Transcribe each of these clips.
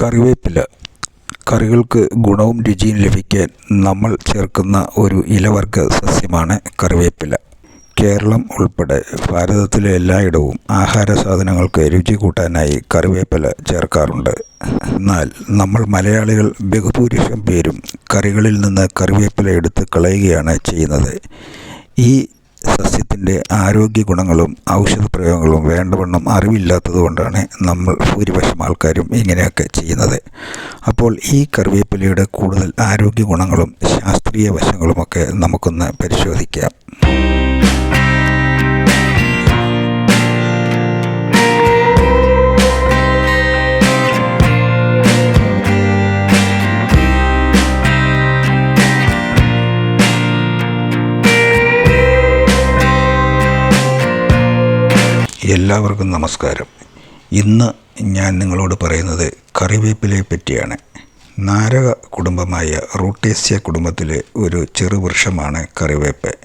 കറിവേപ്പില. കറികൾക്ക് ഗുണവും രുചിയും ലഭിക്കാൻ നമ്മൾ ചേർക്കുന്ന ഒരു ഇലവർഗ സസ്യമാണ് കറിവേപ്പില. കേരളം ഉൾപ്പെടെ ഭാരതത്തിലെ എല്ലായിടവും ആഹാര സാധനങ്ങൾക്ക് രുചി കൂട്ടാനായി കറിവേപ്പില ചേർക്കാറുണ്ട്. എന്നാൽ നമ്മൾ മലയാളികൾ ബഹുഭൂരിഷം പേരും കറികളിൽ നിന്ന് കറിവേപ്പില എടുത്ത് കളയുകയാണ് ചെയ്യുന്നത്. ഈ സസ്യത്തിന്റെ ആരോഗ്യ ഗുണങ്ങളും ഔഷധ പ്രയോഗങ്ങളും വേണ്ടവണ്ണം അറിവില്ലാത്തത് കൊണ്ടാണ് നമ്മൾ ഭൂരിപക്ഷം ആൾക്കാരും ഇങ്ങനെയൊക്കെ ചെയ്യുന്നത്. അപ്പോൾ ഈ കറിവേപ്പിലയുടെ കൂടുതൽ ആരോഗ്യ ഗുണങ്ങളും ശാസ്ത്രീയ വശങ്ങളുമൊക്കെ നമുക്കൊന്ന് പരിശോധിക്കാം. എല്ലാവർക്കും നമസ്കാരം. ഇന്ന് ഞാൻ നിങ്ങളോട് പറയുന്നത് കറിവേപ്പിലയെ പറ്റിയാണ്. നാരക കുടുംബമായ റൂട്ടേസ്യ കുടുംബത്തിലെ ഒരു ചെറുവൃക്ഷമാണ് കറിവേപ്പ്.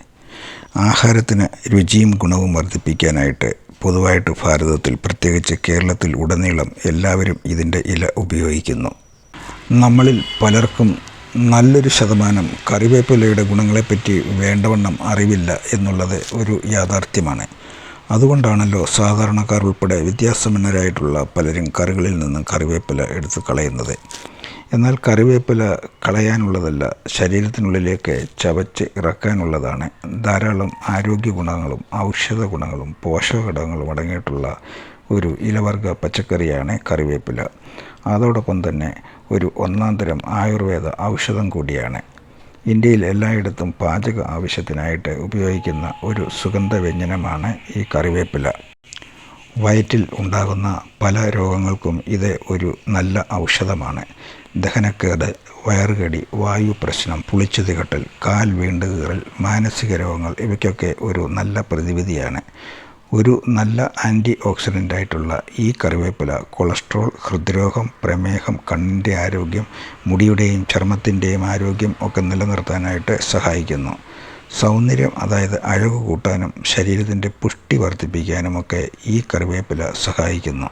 ആഹാരത്തിന് രുചിയും ഗുണവും വർദ്ധിപ്പിക്കാനായിട്ട് പൊതുവായിട്ട് ഭാരതത്തിൽ പ്രത്യേകിച്ച് കേരളത്തിൽ ഉടനീളം എല്ലാവരും ഇതിന്റെ ഇല ഉപയോഗിക്കുന്നു. നമ്മളിൽ പലർക്കും നല്ലൊരു ശതമാനം കറിവേപ്പിലയുടെ ഗുണങ്ങളെപ്പറ്റി വേണ്ടവണ്ണം അറിവില്ല എന്നുള്ളത് ഒരു യാഥാർത്ഥ്യമാണ്. അതുകൊണ്ടാണല്ലോ സാധാരണക്കാർ ഉൾപ്പെടെ വിദ്യാസമ്പന്നരായിട്ടുള്ള പലരും കറികളിൽ നിന്നും കറിവേപ്പില എടുത്ത് കളയുന്നത്. എന്നാൽ കറിവേപ്പില കളയാനുള്ളതല്ല ശരീരത്തിനുള്ളിലേക്ക് ചവച്ച് ഇറക്കാനുള്ളതാണ്. ധാരാളം ആരോഗ്യ ഗുണങ്ങളും ഔഷധ ഗുണങ്ങളും പോഷക ഘടകങ്ങളും അടങ്ങിയിട്ടുള്ള ഒരു ഇലവർഗ പച്ചക്കറിയാണ് കറിവേപ്പില. അതോടൊപ്പം തന്നെ ഒരു ഒന്നാം തരം ആയുർവേദ ഔഷധം കൂടിയാണ്. ഇന്ത്യയിൽ എല്ലായിടത്തും പാചക ആവശ്യത്തിനായിട്ട് ഉപയോഗിക്കുന്ന ഒരു സുഗന്ധവ്യഞ്ജനമാണ് ഈ കറിവേപ്പില. വയറ്റിൽ ഉണ്ടാകുന്ന പല രോഗങ്ങൾക്കും ഇത് ഒരു നല്ല ഔഷധമാണ്. ദഹനക്കേട് വയറുകടി വായു പ്രശ്നം പുളിച്ചു തികട്ടൽ കാൽ വീണ്ടുകീറൽ മാനസിക രോഗങ്ങൾ ഇവയ്ക്കൊക്കെ ഒരു നല്ല പ്രതിവിധിയാണ്. ഒരു നല്ല ആന്റി ഓക്സിഡന്റ് ആയിട്ടുള്ള ഈ കറിവേപ്പില കൊളസ്ട്രോൾ ഹൃദ്രോഗം പ്രമേഹം കണ്ണിന്റെ ആരോഗ്യം മുടിയുടെയും ചർമ്മത്തിന്റെയും ആരോഗ്യം ഒക്കെ നിലനിർത്താനായിട്ട് സഹായിക്കുന്നു. സൗന്ദര്യം അതായത് അഴകു കൂട്ടാനും ശരീരത്തിന്റെ പുഷ്ടി വർദ്ധിപ്പിക്കാനുമൊക്കെ ഈ കറിവേപ്പില സഹായിക്കുന്നു.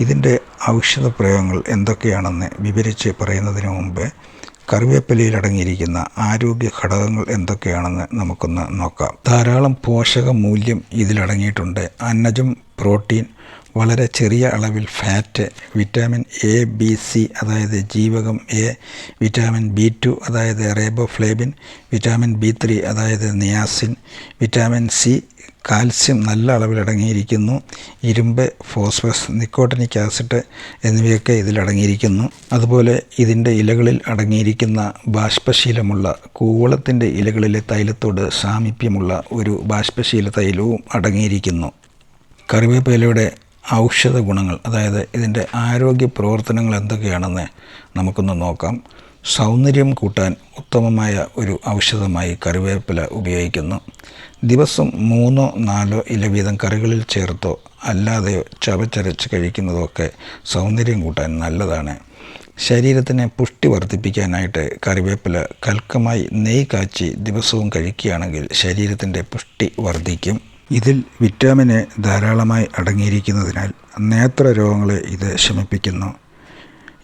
ഇതിന്റെ ഔഷധ പ്രയോഗങ്ങൾ എന്തൊക്കെയാണെന്ന് വിവരിച്ച് പറയുന്നതിന് മുമ്പ് കറിവേപ്പിലയിൽ അടങ്ങിയിരിക്കുന്ന ആരോഗ്യ ഘടകങ്ങൾ എന്തൊക്കെയാണെന്ന് നമുക്കൊന്ന് നോക്കാം. ധാരാളം പോഷക മൂല്യം ഇതിലടങ്ങിയിട്ടുണ്ട്. അന്നജം പ്രോട്ടീൻ വളരെ ചെറിയ അളവിൽ fat vitamin A B C അതായത് ജീവകം എ വിറ്റാമിൻ ബി ടു അതായത് റേബോഫ്ലേബിൻ വിറ്റാമിൻ ബി ത്രീ അതായത് നിയാസിൻ വിറ്റാമിൻ സി കാൽസ്യം നല്ല അളവിൽ അടങ്ങിയിരിക്കുന്നു. ഇരുമ്പ് ഫോസ്ഫറസ് നിക്കോട്ടനിക് ആസിഡ് എന്നിവയൊക്കെ ഇതിലടങ്ങിയിരിക്കുന്നു അതുപോലെ ഇതിന്റെ ഇലകളിൽ അടങ്ങിയിരിക്കുന്ന ബാഷ്പശീലമുള്ള കൂവളത്തിന്റെ ഇലകളിലെ തൈലത്തോട് സാമീപ്യമുള്ള ഒരു ബാഷ്പശീല തൈലവും അടങ്ങിയിരിക്കുന്നു. കറിവേപ്പിലയുടെ ഔഷധ ഗുണങ്ങൾ അതായത് ഇതിന്റെ ആരോഗ്യ പ്രവർത്തനങ്ങൾ എന്തൊക്കെയാണെന്ന് നമുക്കൊന്ന് നോക്കാം. സൗന്ദര്യം കൂട്ടാൻ ഉത്തമമായ ഒരു ഔഷധമായി കറിവേപ്പില ഉപയോഗിക്കുന്നു. ദിവസം മൂന്നോ നാലോ ഇല വീതം കറികളിൽ ചേർത്തോ അല്ലാതെയോ ചവച്ചരച്ച് കഴിക്കുന്നതൊക്കെ സൗന്ദര്യം കൂട്ടാൻ നല്ലതാണ്. ശരീരത്തിന് പുഷ്ടി വർദ്ധിപ്പിക്കാനായിട്ട് കറിവേപ്പില കൽക്കമായി നെയ് കാച്ചി ദിവസവും കഴിക്കുകയാണെങ്കിൽ ശരീരത്തിന്റെ പുഷ്ടി വർദ്ധിക്കും. ഇതിൽ വിറ്റാമിന് ധാരാളമായി അടങ്ങിയിരിക്കുന്നതിനാൽ നേത്ര രോഗങ്ങളെ ഇത് ശമിപ്പിക്കുന്നു.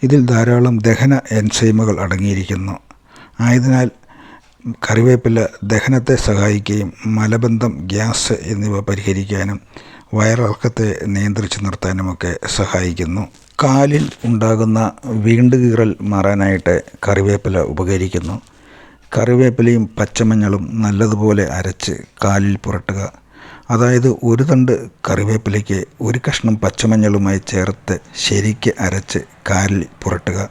ഇതിൽ ധാരാളം ദഹന എൻസൈമുകൾ അടങ്ങിയിരിക്കുന്നു. ആയതിനാൽ കറിവേപ്പില ദഹനത്തെ സഹായിക്കുകയും മലബന്ധം ഗ്യാസ് എന്നിവ പരിഹരിക്കാനും വയറിളക്കത്തെ നിയന്ത്രിച്ചു നിർത്താനുമൊക്കെ സഹായിക്കുന്നു. കാലിൽ ഉണ്ടാകുന്ന വീണ്ടുകീറൽ മാറാനായിട്ട് കറിവേപ്പില ഉപകരിക്കുന്നു. കറിവേപ്പിലയും പച്ചമഞ്ഞളും നല്ലതുപോലെ അരച്ച് കാലിൽ പുരട്ടുക അതായത് ഒരു തണ്ട് കറിവേപ്പിലയ്ക്ക് ഒരു കഷ്ണം പച്ചമഞ്ഞളുമായി ചേർത്ത് ശരിക്ക് അരച്ച് കാലിൽ പുരട്ടുക.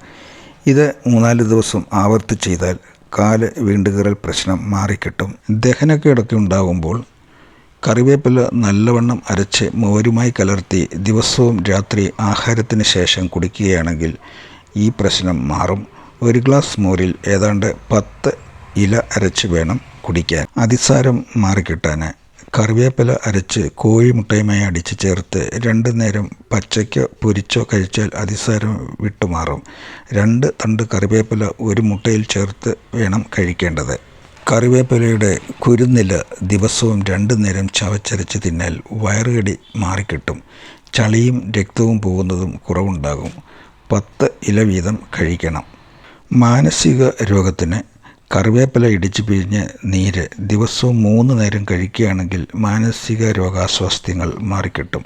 ഇത് മൂന്നാൽ ദിവസം ആവർത്തി ചെയ്താൽ കാൽ വീണ്ടുകീറൽ പ്രശ്നം മാറിക്കിട്ടും. ദഹനക്കേടൊക്കെ ഉണ്ടാകുമ്പോൾ കറിവേപ്പില നല്ലവണ്ണം അരച്ച് മോരുമായി കലർത്തി ദിവസവും രാത്രി ആഹാരത്തിന് ശേഷം കുടിക്കുകയാണെങ്കിൽ ഈ പ്രശ്നം മാറും. ഒരു ഗ്ലാസ് മോരിൽ ഏതാണ്ട് പത്ത് ഇല അരച്ച് വേണം കുടിക്കാൻ. അതിസാരം മാറിക്കിട്ടാൻ കറിവേപ്പില അരച്ച് കോഴിമുട്ടയുമായി അടിച്ച് ചേർത്ത് രണ്ട് നേരം പച്ചയ്ക്കോ പൊരിച്ചോ കഴിച്ചാൽ അതിസാരം വിട്ടുമാറും. രണ്ട് തണ്ട് കറിവേപ്പില ഒരു മുട്ടയിൽ ചേർത്ത് വേണം കഴിക്കേണ്ടത്. കറിവേപ്പിലയുടെ കുരുന്നില ദിവസവും രണ്ട് നേരം ചവച്ചരച്ച് തിന്നാൽ വയറുകടി മാറിക്കിട്ടും. ചളിയും രക്തവും പോകുന്നതും കുറവുണ്ടാകും. പത്ത് ഇല വീതം കഴിക്കണം. മാനസിക രോഗത്തിന് കറിവേപ്പില ഇടിച്ചു പിഴിഞ്ഞ് നീര് ദിവസവും മൂന്ന് നേരം കഴിക്കുകയാണെങ്കിൽ മാനസിക രോഗാസ്വാസ്ഥ്യങ്ങൾ മാറിക്കിട്ടും.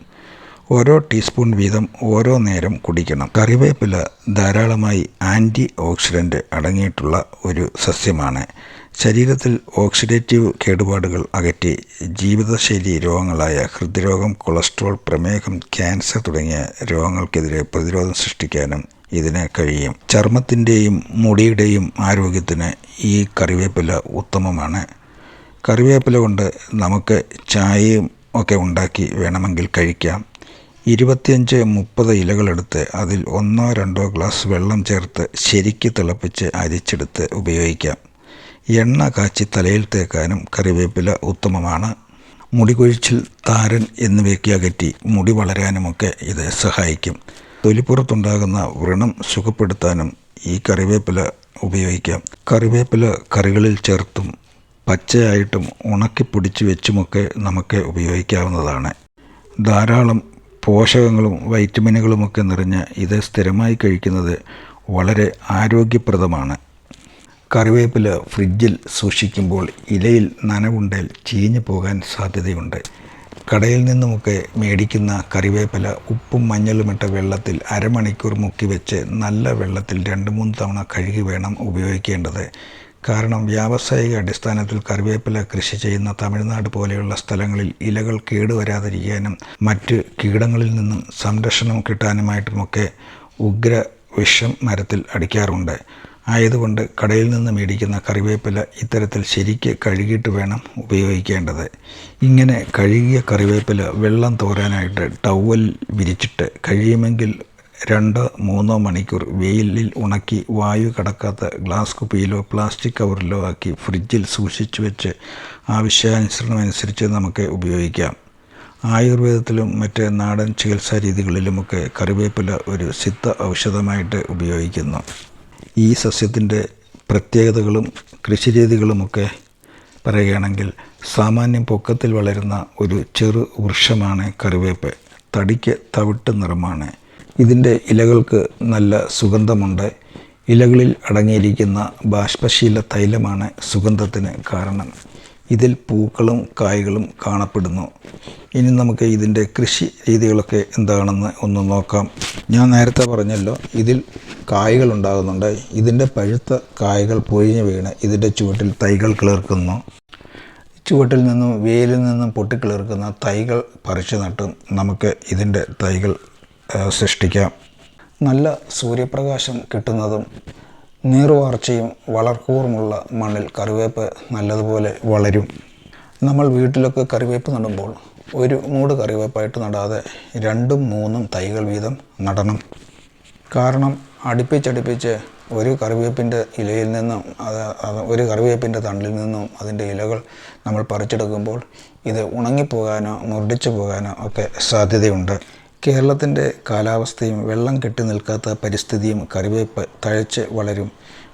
ഓരോ ടീസ്പൂൺ വീതം ഓരോ നേരം കുടിക്കണം. കറിവേപ്പില ധാരാളമായി ആന്റി ഓക്സിഡന്റ് അടങ്ങിയിട്ടുള്ള ഒരു സസ്യമാണ്. ശരീരത്തിൽ ഓക്സിഡേറ്റീവ് കേടുപാടുകൾ അകറ്റി ജീവിതശൈലി രോഗങ്ങളായ ഹൃദ്രോഗം കൊളസ്ട്രോൾ പ്രമേഹം ക്യാൻസർ തുടങ്ങിയ രോഗങ്ങൾക്കെതിരെ പ്രതിരോധം സൃഷ്ടിക്കാനും ഇതിന് കഴിയും. ചർമ്മത്തിന്റെയും മുടിയുടെയും ആരോഗ്യത്തിന് ഈ കറിവേപ്പില ഉത്തമമാണ്. കറിവേപ്പില കൊണ്ട് നമുക്ക് ചായയും ഒക്കെ ഉണ്ടാക്കി വേണമെങ്കിൽ കഴിക്കാം. ഇരുപത്തിയഞ്ച് മുപ്പത് ഇലകളെടുത്ത് അതിൽ ഒന്നോ രണ്ടോ ഗ്ലാസ് വെള്ളം ചേർത്ത് ശരിക്ക് തിളപ്പിച്ച് അരിച്ചെടുത്ത് ഉപയോഗിക്കാം. എണ്ണ കാച്ചി തലയിൽ തേക്കാനും കറിവേപ്പില ഉത്തമമാണ്. മുടി കൊഴിച്ചിൽ താരൻ എന്നിവയ്ക്ക് അകറ്റി മുടി വളരാനുമൊക്കെ ഇത് സഹായിക്കും. തൊലിപ്പുറത്തുണ്ടാകുന്ന വ്രണം സുഖപ്പെടുത്താനും ഈ കറിവേപ്പില ഉപയോഗിക്കാം. കറിവേപ്പില കറികളിൽ ചേർത്തും പച്ചയായിട്ടും ഉണക്കി വെച്ചുമൊക്കെ നമുക്ക് ഉപയോഗിക്കാവുന്നതാണ്. ധാരാളം പോഷകങ്ങളും വൈറ്റമിനുകളുമൊക്കെ നിറഞ്ഞ ഇത് സ്ഥിരമായി കഴിക്കുന്നത് വളരെ ആരോഗ്യപ്രദമാണ്. കറിവേപ്പില ഫ്രിഡ്ജിൽ സൂക്ഷിക്കുമ്പോൾ ഇലയിൽ നനവുണ്ടേൽ ചീഞ്ഞു പോകാൻ സാധ്യതയുണ്ട്. കടയിൽ നിന്നുമൊക്കെ മേടിക്കുന്ന കറിവേപ്പില ഉപ്പും മഞ്ഞളുമിട്ട വെള്ളത്തിൽ അരമണിക്കൂർ മുക്കി വെച്ച് നല്ല വെള്ളത്തിൽ രണ്ട് മൂന്ന് തവണ കഴുകി വേണം ഉപയോഗിക്കേണ്ടത്. കാരണം വ്യാവസായിക അടിസ്ഥാനത്തിൽ കറിവേപ്പില കൃഷി ചെയ്യുന്ന തമിഴ്നാട് പോലെയുള്ള സ്ഥലങ്ങളിൽ ഇലകൾ കേടുവരാതിരിക്കാനും മറ്റ് കീടങ്ങളിൽ നിന്നും സംരക്ഷണം കിട്ടാനുമായിട്ടുമൊക്കെ ഉഗ്ര വിഷം മരത്തിൽ അടിക്കാറുണ്ട്. ആയതുകൊണ്ട് കടയിൽ നിന്ന് മേടിക്കുന്ന കറിവേപ്പില ഇത്തരത്തിൽ ശരിക്ക് കഴുകിയിട്ട് വേണം ഉപയോഗിക്കേണ്ടത്. ഇങ്ങനെ കഴുകിയ കറിവേപ്പില വെള്ളം തോരാനായിട്ട് ടവൽ വിരിച്ചിട്ട് കഴിയുമെങ്കിൽ രണ്ടോ മൂന്നോ മണിക്കൂർ വെയിലിൽ ഉണക്കി വായു കടക്കാത്ത ഗ്ലാസ് കുപ്പിയിലോ പ്ലാസ്റ്റിക് കവറിലോ ആക്കി ഫ്രിഡ്ജിൽ സൂക്ഷിച്ചു വെച്ച് ആവശ്യാനുസരണമനുസരിച്ച് നമുക്ക് ഉപയോഗിക്കാം. ആയുർവേദത്തിലും മറ്റ് നാടൻ ചികിത്സാ രീതികളിലുമൊക്കെ കറിവേപ്പില ഒരു സിദ്ധ ഔഷധമായിട്ട് ഉപയോഗിക്കുന്നു. ഈ സസ്യത്തിന്റെ പ്രത്യേകതകളും കൃഷിരീതികളുമൊക്കെ പറയുകയാണെങ്കിൽ സാമാന്യം പൊക്കത്തിൽ വളരുന്ന ഒരു ചെറു വൃക്ഷമാണ് കറിവേപ്പ്. തടിക്ക് തവിട്ട് നിറമാണ്. ഇതിന്റെ ഇലകൾക്ക് നല്ല സുഗന്ധമുണ്ട്. ഇലകളിൽ അടങ്ങിയിരിക്കുന്ന ബാഷ്പശീല തൈലമാണ് സുഗന്ധത്തിന് കാരണം. ഇതിൽ പൂക്കളും കായ്കളും കാണപ്പെടുന്നു. ഇനി നമുക്ക് ഇതിന്റെ കൃഷി രീതികളൊക്കെ എന്താണെന്ന് ഒന്ന് നോക്കാം. ഞാൻ നേരത്തെ പറഞ്ഞല്ലോ ഇതിൽ കായ്കൾ ഉണ്ടാകുന്നുണ്ട്. ഇതിന്റെ പഴുത്ത കായ്കൾ പൊഴിഞ്ഞ് വീണ് ഇതിന്റെ ചുവട്ടിൽ തൈകൾ കിളിർക്കുന്നു. ചുവട്ടിൽ നിന്നും വേലിൽ നിന്നും പൊട്ടിക്കിളിർക്കുന്ന തൈകൾ പറിച്ചു നട്ടും നമുക്ക് ഇതിന്റെ തൈകൾ സൃഷ്ടിക്കാം. നല്ല സൂര്യപ്രകാശം കിട്ടുന്നതും നീർവാർച്ചയും വളർക്കൂറുമുള്ള മണ്ണിൽ കറിവേപ്പ് നല്ലതുപോലെ വളരും. നമ്മൾ വീട്ടിലൊക്കെ കറിവേപ്പ് നടുമ്പോൾ ഒരു മൂട് കറിവേപ്പായിട്ട് നടാതെ രണ്ടും മൂന്നും തൈകൾ വീതം നടണം. കാരണം അടുപ്പിച്ചടുപ്പിച്ച് ഒരു കറിവേപ്പിന്റെ ഇലയിൽ നിന്നും അത് ഒരു കറിവേപ്പിന്റെ തണ്ടിൽ നിന്നും അതിന്റെ ഇലകൾ നമ്മൾ പറിച്ചെടുക്കുമ്പോൾ ഇത് ഉണങ്ങിപ്പോകാനോ മുരടിച്ചു പോകാനോ ഒക്കെ സാധ്യതയുണ്ട്. കേരളത്തിന്റെ കാലാവസ്ഥയും വെള്ളം കെട്ടി നിൽക്കാത്ത പരിസ്ഥിതിയും കറിവേപ്പ് തഴച്ച് വളരും.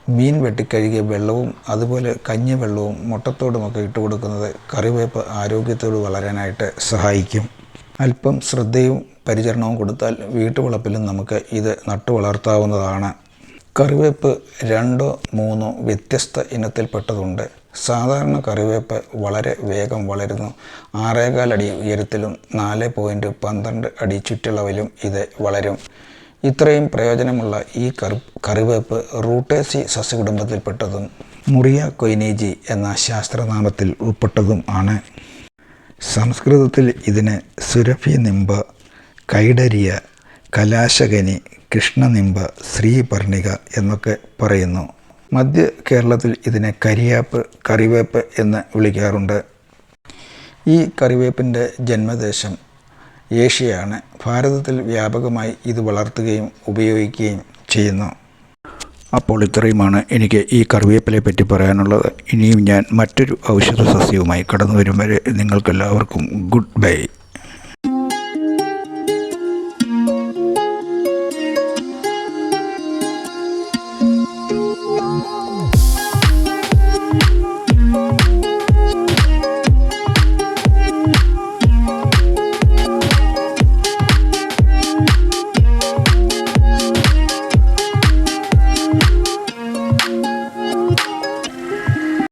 മീൻ വെട്ടിക്കഴുകിയ വെള്ളവും അതുപോലെ കഞ്ഞിവെള്ളവും മുട്ടത്തോടുമൊക്കെ ഇട്ട് കൊടുക്കുന്നത് കറിവേപ്പ് ആരോഗ്യത്തോട് വളരാനായിട്ട് സഹായിക്കും. അല്പം ശ്രദ്ധയും പരിചരണവും കൊടുത്താൽ വീട്ടുവളപ്പിലും നമുക്ക് ഇത് നട്ടു വളർത്താവുന്നതാണ് കറിവേപ്പ് രണ്ടോ മൂന്നോ വ്യത്യസ്ത ഇനത്തിൽപ്പെട്ടതുണ്ട്. സാധാരണ കറിവേപ്പ് വളരെ വേഗം വളരുന്നു. ആറേകാൽ അടി ഉയരത്തിലും നാല് പോയിന്റ് പന്ത്രണ്ട് അടി ചുറ്റളവിലും ഇത് വളരും. ഇത്രയും പ്രയോജനമുള്ള ഈ കറി കറിവേപ്പ് റൂട്ടേസി സസ്യകുടുംബത്തിൽപ്പെട്ടതും മുറിയ കൊയ്നേജി എന്ന ശാസ്ത്രനാമത്തിൽ ഉൾപ്പെട്ടതും ആണ്. സംസ്കൃതത്തിൽ ഇതിന് സുരഭി നിമ്പ കൈഡരിയ കലാശകനി കൃഷ്ണനിമ്പ ശ്രീപർണിക എന്നൊക്കെ പറയുന്നു. മധ്യ കേരളത്തിൽ ഇതിനെ കരിയാപ്പ് കറിവേപ്പ് എന്ന് വിളിക്കാറുണ്ട്. ഈ കറിവേപ്പിന്റെ ജന്മദേശം ഏഷ്യയാണ്. ഭാരതത്തിൽ വ്യാപകമായി ഇത് വളർത്തുകയും ഉപയോഗിക്കുകയും ചെയ്യുന്നു. അപ്പോൾ ഇത്രയുമാണ് എനിക്ക് ഈ കറിവേപ്പിലെ പറ്റി പറയാനുള്ളത്. ഇനിയും ഞാൻ മറ്റൊരു ഔഷധ സസ്യവുമായി കടന്നു വരും വരെ നിങ്ങൾക്കെല്ലാവർക്കും ഗുഡ് ബൈ.